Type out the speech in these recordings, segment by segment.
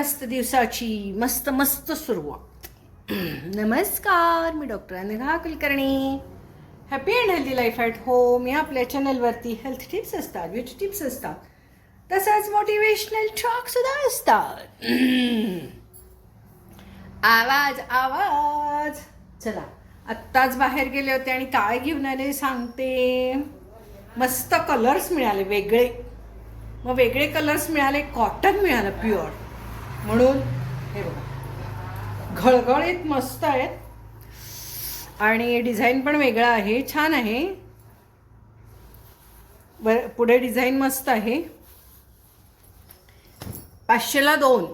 मस्त दिवसाची मस्त मस्त सुरुवात. नमस्कार मी doctor Anagha Kulkarni. Happy and healthy life at home या आपल्या चॅनलवरती हेल्थ टिप्स असतात ब्युटी टिप्स असतात. तसंच मोटिवेशनल टॉक सुद्धा असतात. आवाज आवाज. चला आत्ताच बाहेर गेले होते आणि काय घेऊन आले सांगते. मस्त कलर्स मिळाले वेगळे. मग वेगळे कलर्स मिळाले कॉटन मिळालं प्युअर म्हणून हे बघा. घळघळीत मस्त आहेत. आणि डिझाईन पण वेगळा आहे. छान आहे. वर पुढे डिझाईन मस्त आहे. पाचशेला दोन.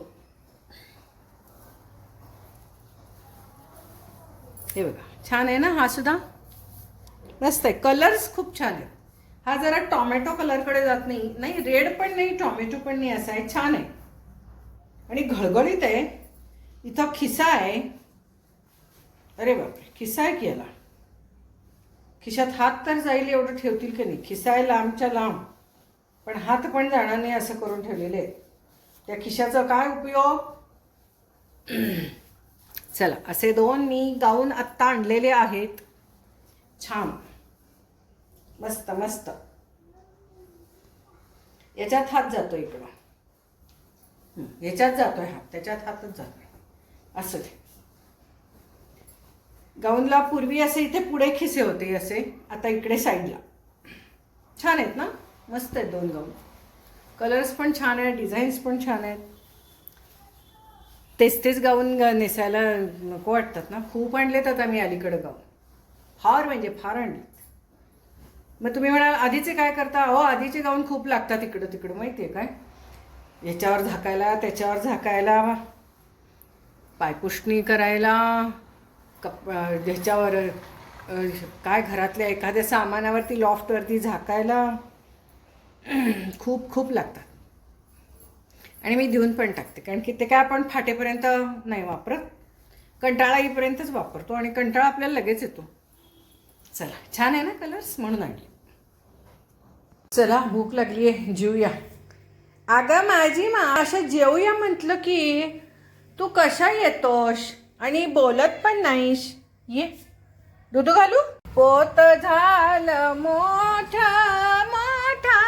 हे बघा. छान आहे ना हा सुद्धा? मस्त आहे. कलर्स खूप छान आहेत. हा जरा टॉमॅटो कलरकडे जात नाही. नाही रेड पण नाही टॉमॅटो पण नाही असा आहे. छान आहे. आणि घळघळीत आहे. इथं खिसा आहे. अरे बापरे खिसा आहे की याला? खिशात हात तर जाईल एवढं ठेवतील की नाही? खिसा आहे लांबच्या लांब. पण हात पण जाणार नाही असं करून ठेवलेले आहे त्या खिशाचा काय उपयोग? चला असे दोन मी गाऊन आत्ता आणलेले आहेत. छान. मस्त मस्त. याच्यात हात जातो इकडं. हं, याच्यात जातोय हात त्याच्यात हातच जातोय. असं ते. गाऊनला पूर्वी असे इथे पुढे खिसे होते असे. आता इकडे साईडला. छान आहेत ना? मस्त आहेत दोन गाऊन. कलर्स पण छान आहेत डिझाईन्स पण छान आहेत. तेच तेच गाऊन नेसायला नको वाटतात ना? खूप आणलेत आता मी अलीकडं गाऊन. फार म्हणजे फार आणलेत. मग तुम्ही म्हणाल आधीचे काय करता? अहो आधीचे गाऊन खूप लागतात इकडं तिकडं माहिती आहे काय? याच्यावर झाकायला त्याच्यावर झाकायला पायपुष्णी करायला कप ह्याच्यावर काय घरातल्या एखाद्या सामानावरती लॉफ्टवरती झाकायला खूप खूप लागतात. आणि मी देऊन पण टाकते कारण की ते काय आपण फाटेपर्यंत नाही वापरत. कंटाळा येईपर्यंतच वापरतो आणि कंटाळा आपल्याला लगेच येतो. चला छान आहे ना कलर्स म्हणून आणले. चला भूक लागली आहे जेऊया. अगं माझी मा अशा जेवूया म्हटलं की तू कशा येतोस? आणि बोलत पण नाहीस. ये. दूध घालू? पोत झालं मोठा मोठा.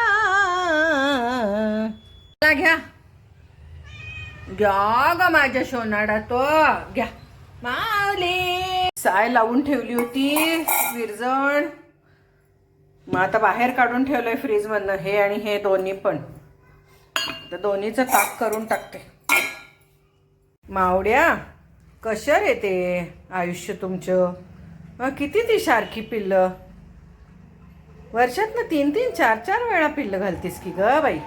घ्या. घ्या ग माझ्या सोनाडा तो. घ्या. मावली साय लावून ठेवली होती विरजण. मग आता बाहेर काढून ठेवलंय फ्रीज मधनं हे आणि हे दोन्ही पण. तर दोन्हीचं ताक करून टाकते. मावड्या कशा रे ते आयुष्य तुमचं? किती ती सारखी पिल्लं? वर्षात ना तीन तीन चार चार वेळा पिल्लं घालतीस की ग बाई?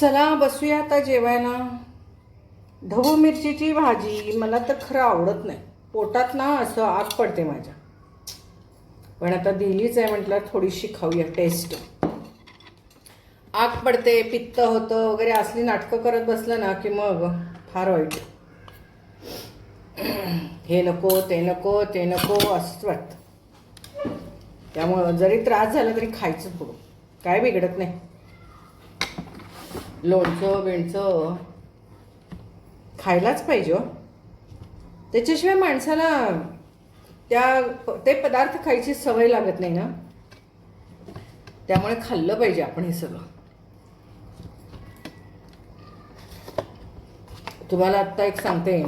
चला बसूया आता जेवायला. ढबू मिरचीची भाजी मला तर खरं आवडत नाही. पोटात ना असं आग पडते माझ्या. पण आता दिलीच आहे म्हटलं थोडीशी खाऊया टेस्ट. आग पडते पित्त होतं वगैरे असली नाटकं करत बसलं ना की मग फार वाईट. हे नको ते नको ते नको असंच वाटतं. त्यामुळं जरी त्रास झाला तरी खायचं थोडं काय बिघडत नाही. लोणचं बिणचं खायलाच पाहिजे हो. त्याच्याशिवाय माणसाला त्या ते पदार्थ खायची सवय लागत नाही ना. त्यामुळे खाल्लं पाहिजे आपण हे सगळं. तुम्हाला आत्ता एक सांगते.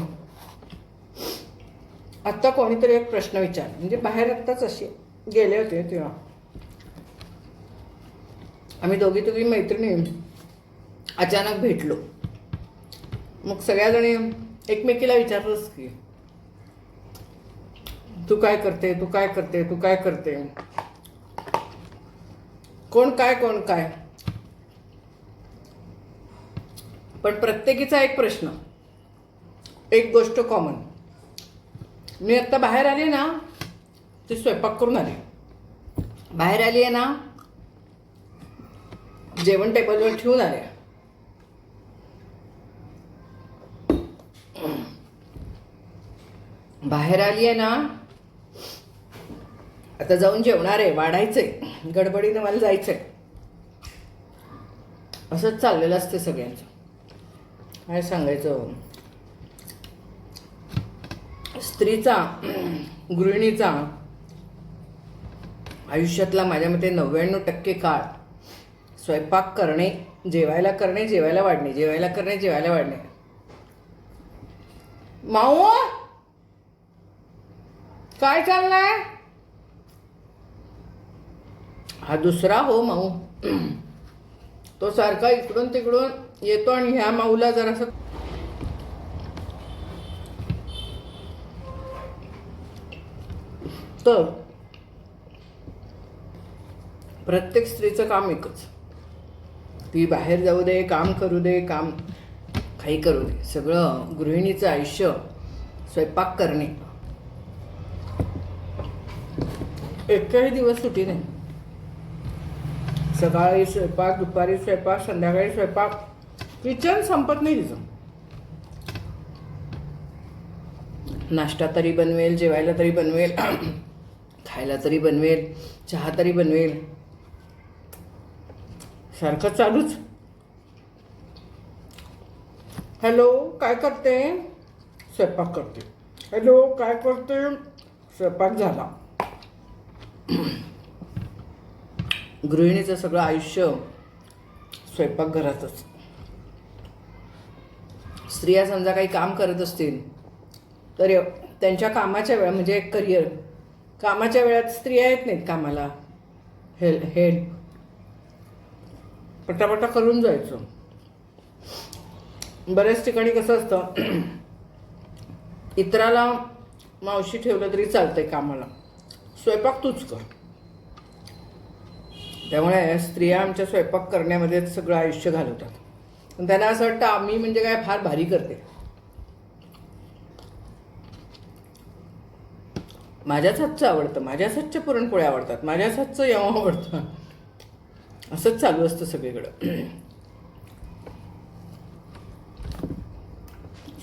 आत्ता कोणीतरी एक प्रश्न विचार. म्हणजे बाहेर आत्ताच असे गेले होते तेव्हा. आम्ही दोघी दोघी मैत्रिणी अचानक भेटलो. मग सगळ्याजणी एकमेकीला विचारलंच की तू काय करते? तू काय करते? तू काय करते? कोण काय? कोण काय? पण प्रत्येकीचा एक प्रश्न. एक गोष्ट कॉमन मी आत्ता बाहेर आले ना ते स्वयंपाक करून आले. बाहेर आली आहे ना जेवण टेबलवर ठेवून आले बाहेर आली आहे ना आता जाऊन जेवणार आहे वाढायचंय गडबडीनं मला जायचंय. असंच चाललेलं असते सगळ्यांचं. काय सांगायचं? स्त्रीचा गृहिणीचा आयुष्यातला माझ्या मते नव्याण्णव टक्के काळ स्वयंपाक करणे जेवायला करणे जेवायला वाढणे जेवायला करणे जेवायला वाढणे. माऊ काय चाललंय? हा दुसरा हो माऊ तो सारखा इकडून तिकडून येतो आणि ह्या माऊला जरासं तर प्रत्येक स्त्रीचं काम एकच. ती बाहेर जाऊ दे काम करू दे काम काही करू दे. सगळं गृहिणीचं आयुष्य स्वयंपाक करणे. एकही दिवस सुटी नाही. सकाळी स्वयंपाक दुपारी स्वयंपाक संध्याकाळी स्वयंपाक. किचन संपत नाही तिचं. नाश्ता तरी बनवेल जेवायला तरी बनवेल. खायला तरी बनवेल चहा तरी बनवेल. सारखं चालूच. हॅलो काय करते? स्वयंपाक करते. हॅलो काय करते? स्वयंपाक झाला. गृहिणीचं सगळं आयुष्य स्वयंपाकघरातच स्त्रिया समजा काही काम करत असतील तर त्यांच्या कामाच्या वेळा म्हणजे करिअर कामाच्या वेळात स्त्रिया येत नाहीत कामाला. हेल हेल्प पटापटा करून जायचं. बऱ्याच ठिकाणी कसं असतं इतराला मावशी ठेवलं तरी चालतंय कामाला. स्वयंपाक तूच कर. त्यामुळे स्त्रिया आमच्या स्वयंपाक करण्यामध्ये सगळं आयुष्य घालवतात. पण त्यांना असं वाटतं आम्ही म्हणजे काय फार भारी करते. माझ्याच हातचं आवडतं माझ्याच हातच्या पुरणपोळ्या आवडतात माझ्याच हातचं यव आवडतं असंच चालू असतं सगळीकडं.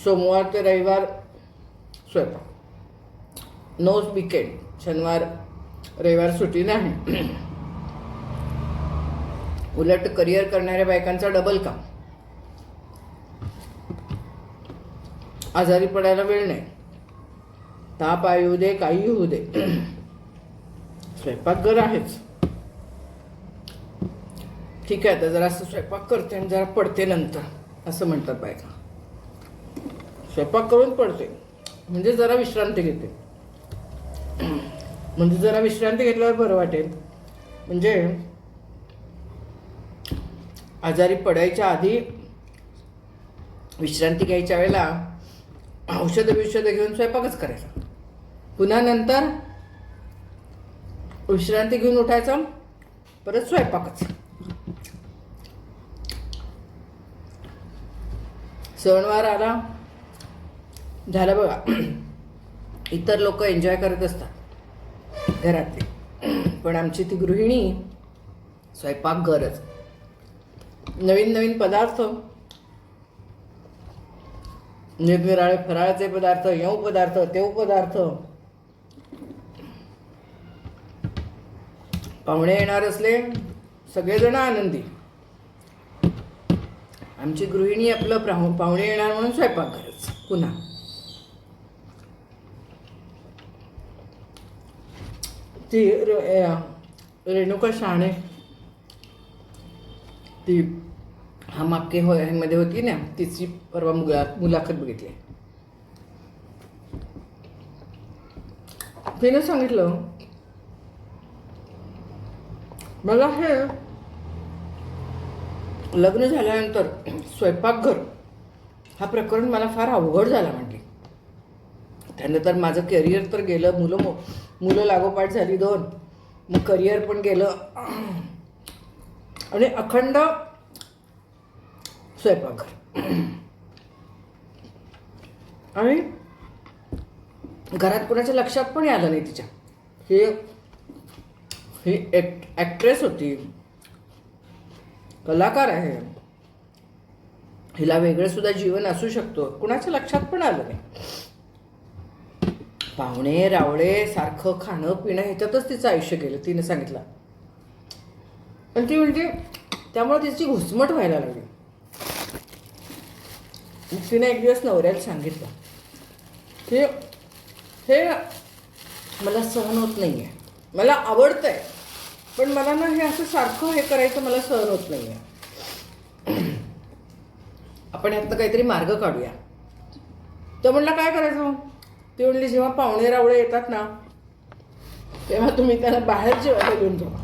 सोमवार ते रविवार स्वयंपाक. नो विकेंड शनिवार रविवार सुट्टी नाही. उलट करिअर करणाऱ्या बायकांचा डबल काम. आजारी पडायला वेळ नाही. ताप येऊ दे काही होऊ दे. स्वयंपाकघर आहेच. ठीक आहे आता जरा असं स्वयंपाक करते आणि जरा पडते नंतर असं म्हणतात बायका. स्वयंपाक करून पडते. म्हणजे जरा विश्रांती घेते. म्हणजे जरा विश्रांती घेतल्यावर बरं वाटेल. म्हणजे आजारी पडायच्या आधी विश्रांती घ्यायच्या वेळेला औषधं बिषधं घेऊन स्वयंपाकच करायचा. पुन्हा नंतर विश्रांती घेऊन उठायचं. परत स्वयंपाकच. सणवार आला. झालं बघा. इतर लोक एन्जॉय करत असतात. घरातले. पण आमची ती गृहिणी स्वयंपाक गरज नवीन नवीन पदार्थ. निरनिराळे फराळाचे पदार्थ येऊ पदार्थ तेव पदार्थ. पाहुणे येणार असले सगळेजण आनंदी. आमची गृहिणी आपलं प्राहु पाहुणे येणार म्हणून स्वयंपाक करच पुन्हा. ती रे रेणुका शहाणे ती हा मागके हो मध्ये होती ना तिची परवा मुला मुलाखत बघितली. तिनं सांगितलं मला हे लग्न झाल्यानंतर स्वयंपाकघर हा प्रकरण मला फार अवघड झाला म्हटली. त्यानं तर माझं करिअर तर गेलं मुलं मो मुलं लागोपाठ झाली दोन मग करिअर पण गेलं. आणि अखंड स्वयंपाकघर. आणि घरात कोणाच्या लक्षात पण आलं नाही तिच्या. हे ही ॲक्ट ॲक्ट्रेस होती. कलाकार आहे. हिला वेगळं सुद्धा जीवन असू शकतो. कुणाच्या लक्षात पण आलं नाही. पाहुणे रावळे सारखं खाणं पिणं ह्याच्यातच तिचं आयुष्य गेलं. तिने सांगितलं. पण ती म्हणजे त्यामुळे तिची घुसमट व्हायला लागली. तिने एक दिवस नवऱ्याला सांगितलं की हे मला सहन होत नाही आहे मला आवडतं आहे पण मला ना हे असं सारखं हे करायचं मला सहन होत नाही आहे आपण यातनं काहीतरी मार्ग काढूया. तर म्हणलं काय करायचं? ती म्हणली जेव्हा पाहुणे रावळे येतात ना तेव्हा तुम्ही त्यांना बाहेर जेवायला घेऊन जावा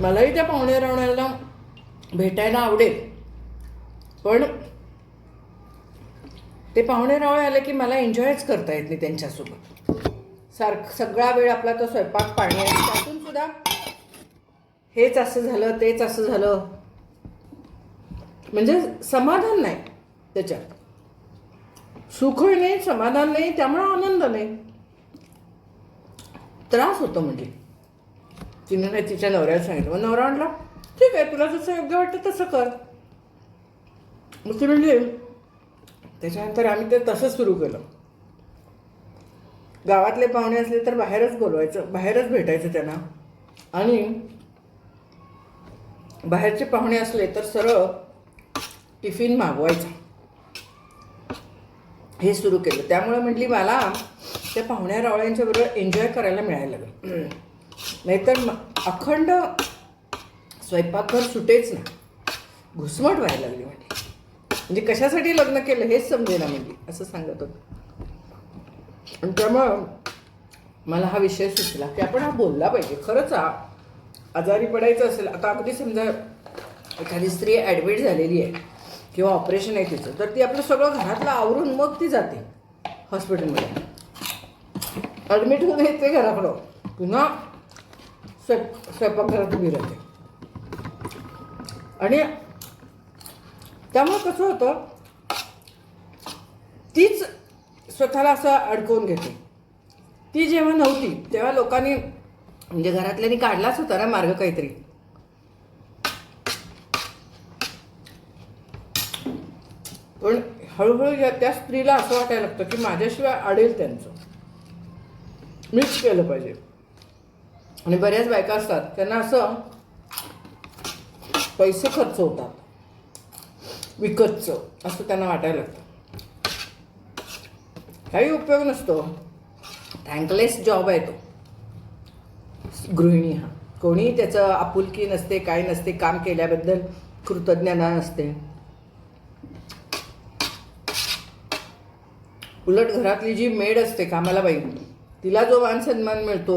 मलाही त्या पाहुणे रावण्याला भेटायला आवडेल. पण ते पाहुणे रावळे आले की मला एन्जॉयच करता येत नाही त्यांच्यासोबत. सारख सगळा वेळ आपला तो स्वयंपाक पाणी आहे त्यातून सुद्धा हेच असं झालं तेच असं झालं. म्हणजे समाधान नाही त्याच्यात. सुख नाही समाधान नाही त्यामुळं आनंद नाही. त्रास होतो म्हणजे. तिने नाही तिच्या नवऱ्याला सांगितलं. मग नवरा म्हटला ठीक आहे तुला जसं योग्य वाटतं तसं कर. मग ती म्हणजे त्याच्यानंतर आम्ही ते तसंच सुरू केलं. गावातले पाहुणे असले तर बाहेरच बोलवायचं बाहेरच भेटायचं त्यांना. आणि बाहेरचे पाहुणे असले तर सरळ टिफिन मागवायचा. हे सुरू केलं. त्यामुळे म्हटली मला त्या पाहुण्या रावळ्यांच्या बरोबर एन्जॉय करायला मिळायला लागलं. नाहीतर अखंड स्वयंपाकघर सुटेच ना. घुसमट व्हायला लागली म्हणजे म्हणजे कशासाठी लग्न केलं हेच समजेना म्हणजे असं सांगत होतं. आणि त्यामुळं मला हा विषय सुचला की आपण हा बोलला पाहिजे. खरंच हा आजारी पडायचं असेल आता अगदी समजा एखादी स्त्री ॲडमिट झालेली आहे किंवा ऑपरेशन आहे तिचं तर ती आपलं सगळं घरातलं आवरून मग ती जाते हॉस्पिटलमध्ये ॲडमिट होऊन येते घराकडं. पुन्हा स्वयं स्वयंपाकघरात उभी राहते. आणि त्यामुळे कसं होतं तीच स्वतःला असं अडकवून घेते. ती जेव्हा नव्हती तेव्हा लोकांनी म्हणजे घरातल्यांनी काढलाच होता ना मार्ग काहीतरी. पण हळूहळू या त्या स्त्रीला असं वाटायला लागतं की माझ्याशिवाय अडेल त्यांचं. मीच केलं पाहिजे. आणि बऱ्याच बायका असतात त्यांना असं पैसे खर्च होतात. विकतचं असं त्यांना वाटायला लागतं. काही उपयोग नसतो. थँकलेस जॉब आहे तो. गृहिणी हा. कोणी त्याचं आपुलकी नसते काय नसते काम केल्याबद्दल कृतज्ञता नसते. उलट घरातली जी मेड असते कामाला बाई तिला जो मान सन्मान मिळतो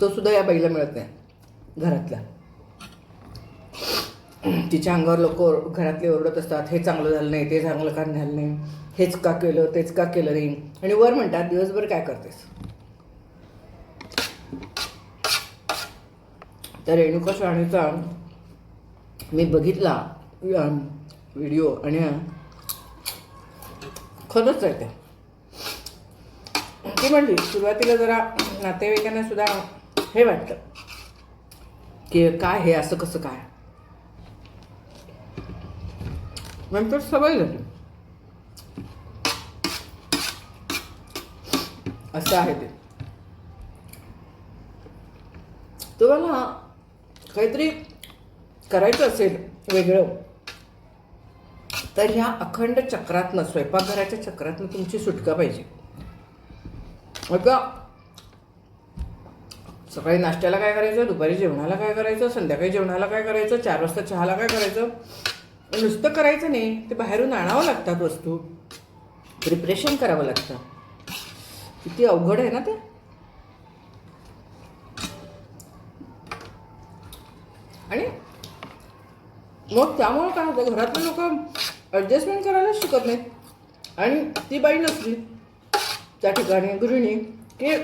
तो सुद्धा या बाईला मिळत नाही घरातला तिच्या अंगावर लोक घरातले ओरडत असतात हे चांगलं झालं नाही ते चांगलं का झालं नाही? हेच का केलं तेच का केलं नाही? आणि वर म्हणतात दिवसभर काय करतेस? तर रेणुका शहाणीचा मी बघितला व्हिडिओ आणि खरंच आहे ते. ती म्हणली सुरुवातीला जरा नातेवाईकांना सुद्धा हे वाटतं की काय हे असं कसं काय? नंतर सवय झाली. असं आहे ते. तुम्हाला काहीतरी करायचं असेल वेगळं तर ह्या अखंड चक्रातनं स्वयंपाकघराच्या चक्रातनं तुमची सुटका पाहिजे. आता सकाळी नाश्त्याला काय करायचं दुपारी जेवणाला काय करायचं संध्याकाळी जेवणाला काय करायचं चार वाजता चहाला काय करायचं? नुसतं करायचं नाही ते बाहेरून आणावं लागतात वस्तू. प्रिपरेशन करावं लागतं. किती अवघड आहे ना ते? आणि मग त्यामुळं काय होतं घरातले लोक ॲडजस्टमेंट करायला शिकत नाहीत. आणि ती बाई नसली त्या ठिकाणी गृहिणी की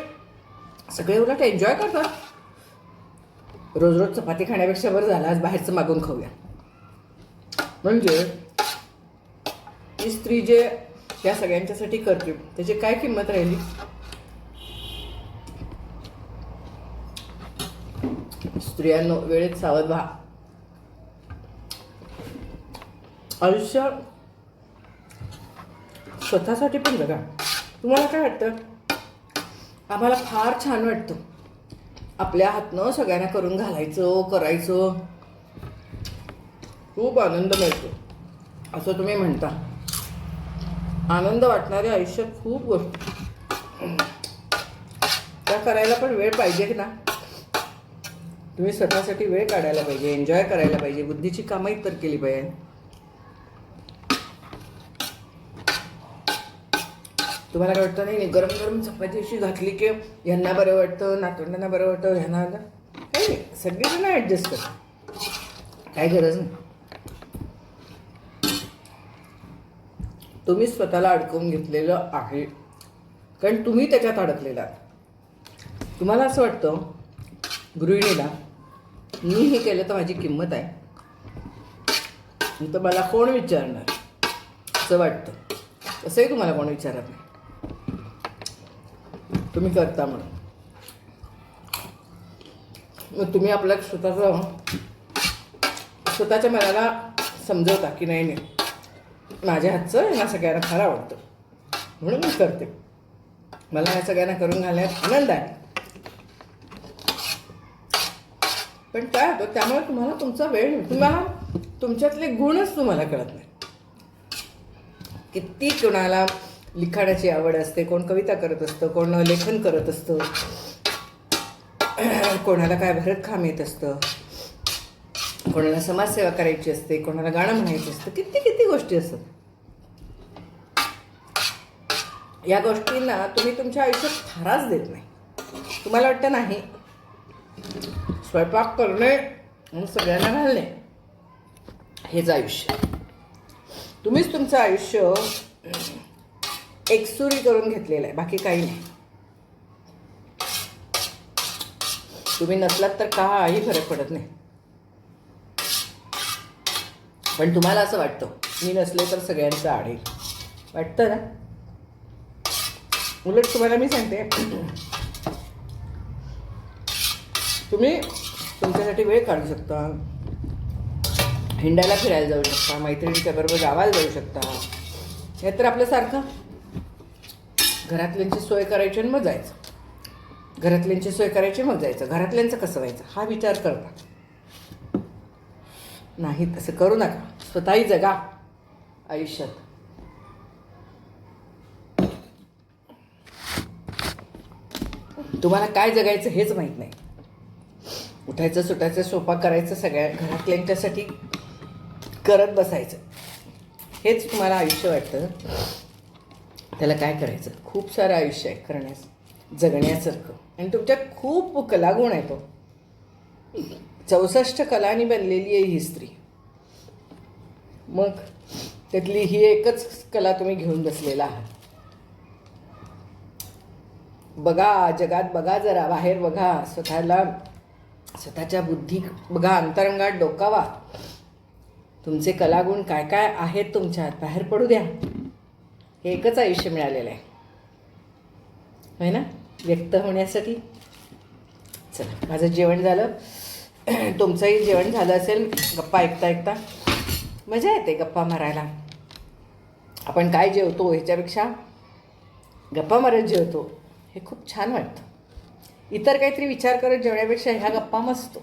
सगळे उलट एन्जॉय करतात. रोज रोज चपाती खाण्यापेक्षा बरं झालं आज बाहेरचं मागून खाऊया. म्हणजे ती स्त्री जे त्या सगळ्यांच्यासाठी करते त्याची काय किंमत राहिली? स्त्रियांनो वेळेत सावध व्हा. आयुष्य स्वतःसाठी पण जगा. तुम्हाला काय वाटतं? आम्हाला फार छान वाटतं. आपल्या हातनं सगळ्यांना करून घालायचं करायचं. खूप आनंद मिळतो. असं तुम्ही म्हणता. आनंद वाटणाऱ्या आयुष्यात खूप गोष्टी. त्या करायला पण वेळ पाहिजे की ना. तुम्ही स्वतःसाठी वेळ काढायला पाहिजे एन्जॉय करायला पाहिजे बुद्धीची कामं तर केली पाहिजे. तुम्हाला काय वाटतं? नाही नाही, गरम गरम चपाती अशी घातली की यांना बरं वाटतं नातवंडांना बरं वाटतं ह्यांना काही नाही सगळेजण ॲडजस्ट कर काय गरज नाही. तुम्ही स्वतःला अडकवून घेतलेलं आहे. कारण तुम्ही त्याच्यात अडकलेला तुम्हाला असं वाटतं गृहिणीला मी हे केलं तर माझी किंमत आहे. तर मला कोण विचारणार? असं वाटतं. तसंही तुम्हाला कोण विचारत नाही. तुम्ही करता म्हणून. मग तुम्ही आपल्या स्वतःचं स्वतःच्या मनाला समजवता की नाही नाही. माझ्या हातचं यांना सगळ्यांना फार आवडतं. म्हणून मी करते. मला ह्या सगळ्यांना करून घालण्यात आनंद आहे. पण काय होतं त्यामुळे तुम्हाला तुमचा वेळ तुम्हाला तुमच्यातले गुणच तुम्हाला कळत नाही. किती कोणाला लिखाणाची आवड असते कोण कविता करत असतं कोण लेखन करत असतं कोणाला काय भरतकाम येत असतं. कोणाला समाजसेवा करायची असते कोणाला गाणं म्हणायचं असतं किती किती गोष्टी असतात. या गोष्टींना तुम्ही तुमच्या आयुष्यात थाराच देत नाही. तुम्हाला वाटतं नाही स्वयंपाक करणे आणि सगळ्यांना घालणे हेच आयुष्य. तुम्हीच तुमचं आयुष्य एकसुरी करून घेतलेलं आहे बाकी काही नाही. तुम्ही नसलात तर काही फरक पडत नाही. पण तुम्हाला असं वाटतं मी नसले तर सगळ्यांचं आडेल. वाटतं ना? उलट तुम्हाला मी सांगते. तुम्ही तुमच्यासाठी वेळ काढू शकता. हिंडायला फिरायला जाऊ शकता मैत्रिणीच्या बरोबर गावाला जाऊ शकता. हे तर आपल्यासारखं घरातल्यांची सोय करायची आणि मग जायचं. घरातल्यांची सोय करायची मग जायचं. घरातल्यांचं कसं व्हायचं? हा विचार करता. नाही तसं करू नका. स्वतःही जगा आयुष्यात. तुम्हाला काय जगायचं हेच माहीत नाही. उठायचं सुटायचं सोपा करायचं सगळ्या घरातल्यांच्यासाठी करत बसायचं. हेच तुम्हाला आयुष्य वाटतं. त्याला काय करायचं? खूप सारं आयुष्य आहे करण्यास जगण्यासारखं. आणि तुमच्यात खूप कलागुण आहे तो हो. चौसष्ट कलांनी बनलेली आहे ही स्त्री. मग त्यातली ही एकच कला तुम्ही घेऊन बसलेला आहात. बघा जगात बघा जरा बाहेर बघा स्वतःला स्वतःच्या बुद्धी बघा अंतरंगात डोकावा. तुमचे कलागुण काय काय आहेत तुमच्यात? बाहेर पडू द्या. हे एकच आयुष्य मिळालेलं आहे. होय ना? व्यक्त होण्यासाठी. चला माझं जेवण झालं. तुमचंही जेवण झालं असेल गप्पा ऐकता ऐकता. मजा येते गप्पा मारायला. आपण काय जेवतो ह्याच्यापेक्षा? गप्पा मारत जेवतो. हे खूप छान वाटतं. इतर काहीतरी विचार करत जेवण्यापेक्षा ह्या गप्पा मस्तो.